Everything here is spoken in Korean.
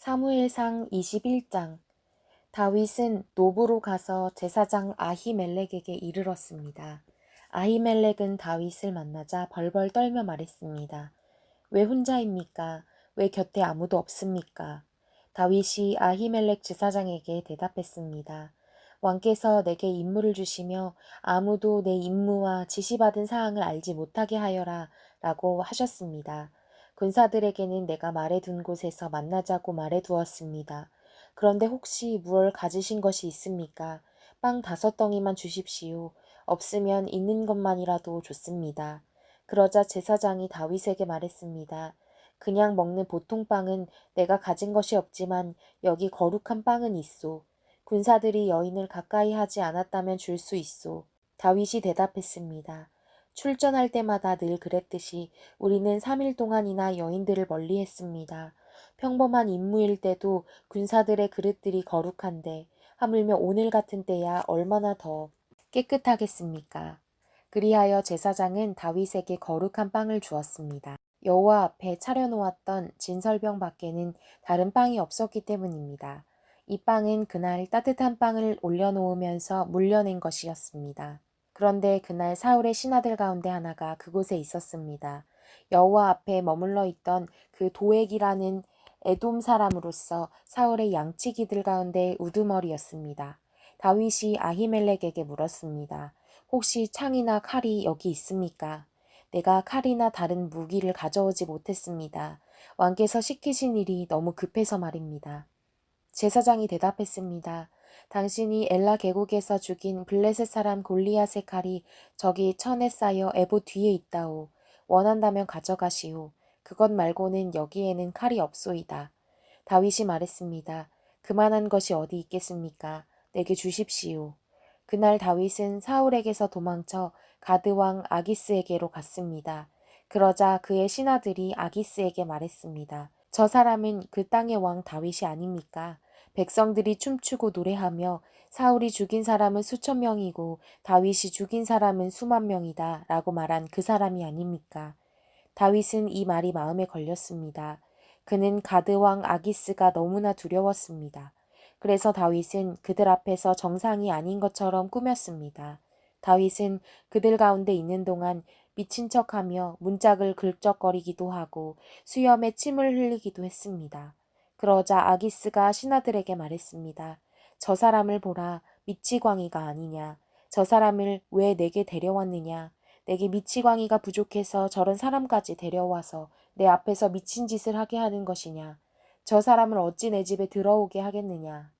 사무엘상 21장 다윗은 노브로 가서 제사장 아히멜렉에게 이르렀습니다. 아히멜렉은 다윗을 만나자 벌벌 떨며 말했습니다. 왜 혼자입니까? 왜 곁에 아무도 없습니까? 다윗이 아히멜렉 제사장에게 대답했습니다. 왕께서 내게 임무를 주시며 아무도 내 임무와 지시받은 사항을 알지 못하게 하여라 라고 하셨습니다. 군사들에게는 내가 말해둔 곳에서 만나자고 말해두었습니다. 그런데 혹시 무얼 가지신 것이 있습니까? 빵 다섯 덩이만 주십시오. 없으면 있는 것만이라도 좋습니다. 그러자 제사장이 다윗에게 말했습니다. 그냥 먹는 보통 빵은 내가 가진 것이 없지만 여기 거룩한 빵은 있소. 군사들이 여인을 가까이 하지 않았다면 줄 수 있소. 다윗이 대답했습니다. 출전할 때마다 늘 그랬듯이 우리는 3일 동안이나 여인들을 멀리 했습니다. 평범한 임무일 때도 군사들의 그릇들이 거룩한데 하물며 오늘 같은 때야 얼마나 더 깨끗하겠습니까? 그리하여 제사장은 다윗에게 거룩한 빵을 주었습니다. 여호와 앞에 차려놓았던 진설병 밖에는 다른 빵이 없었기 때문입니다. 이 빵은 그날 따뜻한 빵을 올려놓으면서 물려낸 것이었습니다. 그런데 그날 사울의 신하들 가운데 하나가 그곳에 있었습니다. 여호와 앞에 머물러 있던 그 도액이라는 에돔 사람으로서 사울의 양치기들 가운데 우두머리였습니다. 다윗이 아히멜렉에게 물었습니다. 혹시 창이나 칼이 여기 있습니까? 내가 칼이나 다른 무기를 가져오지 못했습니다. 왕께서 시키신 일이 너무 급해서 말입니다. 제사장이 대답했습니다. 당신이 엘라 계곡에서 죽인 블레셋 사람 골리앗의 칼이 저기 천에 쌓여 에보 뒤에 있다오. 원한다면 가져가시오. 그것 말고는 여기에는 칼이 없소이다. 다윗이 말했습니다. 그만한 것이 어디 있겠습니까? 내게 주십시오. 그날 다윗은 사울에게서 도망쳐 가드왕 아기스에게로 갔습니다. 그러자 그의 신하들이 아기스에게 말했습니다. 저 사람은 그 땅의 왕 다윗이 아닙니까? 백성들이 춤추고 노래하며 사울이 죽인 사람은 수천 명이고 다윗이 죽인 사람은 수만 명이다 라고 말한 그 사람이 아닙니까? 다윗은 이 말이 마음에 걸렸습니다. 그는 가드왕 아기스가 너무나 두려웠습니다. 그래서 다윗은 그들 앞에서 정상이 아닌 것처럼 꾸몄습니다. 다윗은 그들 가운데 있는 동안 미친 척하며 문짝을 긁적거리기도 하고 수염에 침을 흘리기도 했습니다. 그러자 아기스가 신하들에게 말했습니다. 저 사람을 보라 미치광이가 아니냐. 저 사람을 왜 내게 데려왔느냐. 내게 미치광이가 부족해서 저런 사람까지 데려와서 내 앞에서 미친 짓을 하게 하는 것이냐. 저 사람을 어찌 내 집에 들어오게 하겠느냐.